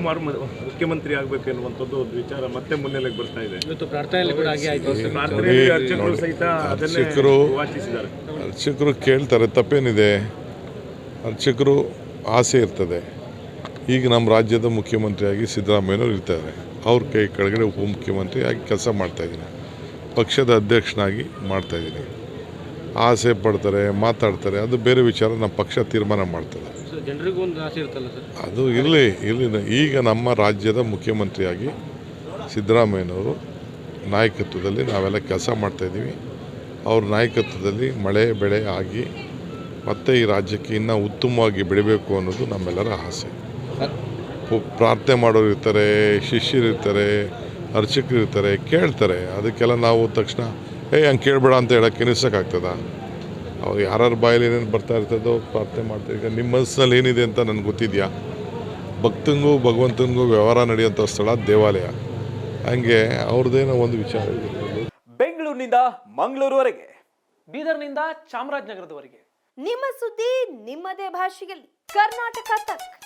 ಕುಮಾರ್ ಮುಖ್ಯಮಂತ್ರಿ ಆಗ್ಬೇಕು ಎನ್ನುವಂಥದ್ದು ಒಂದು ವಿಚಾರ ಮತ್ತೆ ಮುನ್ನೆಲೆಗೆ ಬರ್ತಾ ಇದೆ. ಇವತ್ತು ಪ್ರಾರ್ಥನೆಯಲ್ಲಿ ಕೂಡ ಹಾಗೆ ಆಯ್ತು. ಪ್ರಾರ್ಥನೆಯಲ್ಲಿ ಅರ್ಚಕರು ಸಹಿತ ಅದನ್ನೇ ಅರ್ಚಕರು ವಾಚಿಸಿದ್ದಾರೆ. ಅರ್ಚಕರು ಕೇಳ್ತಾರೆ ತಪ್ಪೇನಿದೆ? ಅರ್ಚಕರು ಆಸೆ ಇರ್ತದೆ. ಈಗ ನಮ್ಮ ರಾಜ್ಯದ ಮುಖ್ಯಮಂತ್ರಿಯಾಗಿ ಸಿದ್ದರಾಮಯ್ಯನವರು ಇರ್ತಾರೆ. ಅವ್ರ ಕೈ ಕೆಳಗಡೆ ಉಪಮುಖ್ಯಮಂತ್ರಿ ಆಗಿ ಕೆಲಸ ಮಾಡ್ತಾಯಿದ್ದೀನಿ ಪಕ್ಷದ ಅಧ್ಯಕ್ಷನಾಗಿ ಮಾಡ್ತಾ ಇದ್ದೀನಿ. ಆಸೆ ಪಡ್ತಾರೆ ಮಾತಾಡ್ತಾರೆ ಅದು ಬೇರೆ ವಿಚಾರ ನಮ್ಮ ಪಕ್ಷ ತೀರ್ಮಾನ ಮಾಡ್ತದೆ. ಜನರಿಗೂ ಒಂದು ಆಸೆ ಇರುತ್ತಲ್ಲ ಸರ್? ಅದು ಇರಲಿ ಇರಲಿ. ಈಗ ನಮ್ಮ ರಾಜ್ಯದ ಮುಖ್ಯಮಂತ್ರಿಯಾಗಿ ಸಿದ್ದರಾಮಯ್ಯನವರು ನಾಯಕತ್ವದಲ್ಲಿ ನಾವೆಲ್ಲ ಕೆಲಸ ಮಾಡ್ತಾಯಿದ್ದೀವಿ ಅವ್ರ ನಾಯಕತ್ವದಲ್ಲಿ ಮಳೆ, ಬೆಳೆ ಆಗಿ ಮತ್ತೆ ಈ ರಾಜ್ಯಕ್ಕೆ ಇನ್ನೂ ಉತ್ತಮವಾಗಿ ಬೆಳಿಬೇಕು ಅನ್ನೋದು ನಮ್ಮೆಲ್ಲರ ಆಸೆ. ಪ್ರಾರ್ಥನೆ ಮಾಡೋರು ಇರ್ತಾರೆ, ಶಿಷ್ಯರು ಇರ್ತಾರೆ, ಅರ್ಚಕರು ಇರ್ತಾರೆ, ಕೇಳ್ತಾರೆ. ಅದಕ್ಕೆಲ್ಲ ನಾವು ತಕ್ಷಣ ಏ ಹಂಗೆ ಕೇಳಬೇಡ ಅಂತ ಹೇಳೋಕ್ಕೆ ನಿಲ್ಸೋಕ್ಕಾಗ್ತದ? ಅವ್ರು ಯಾರ್ಯಾರ ಬಾಯಲ್ಲಿ ಏನೇನು ಬರ್ತಾ ಇರ್ತದೋ ಪ್ರಾರ್ಥನೆ ಮಾಡ್ತಾರೆ ಈಗ ನಿಮ್ಮ ಮನಸ್ಸಿನಲ್ಲಿ ಏನಿದೆ ಅಂತ ನನಗೆ ಗೊತ್ತಿದೆಯಾ? ಭಕ್ತಂಗೂ ಭಗವಂತನಿಗೂ ವ್ಯವಹಾರ ನಡೆಯುವಂಥ ಸ್ಥಳ ದೇವಾಲಯ. ಹಂಗೆ ಅವ್ರದ್ದೇನೋ ಒಂದು ವಿಚಾರ ಬೆಂಗಳೂರಿನಿಂದ ಮಂಗಳೂರುವರೆಗೆ ಬೀದರ್ನಿಂದ ಚಾಮರಾಜನಗರದವರೆಗೆ. ನಿಮ್ಮ ಸುದ್ದಿ ನಿಮ್ಮದೇ ಭಾಷೆಯಲ್ಲಿ. ಕರ್ನಾಟಕ ತಕ್.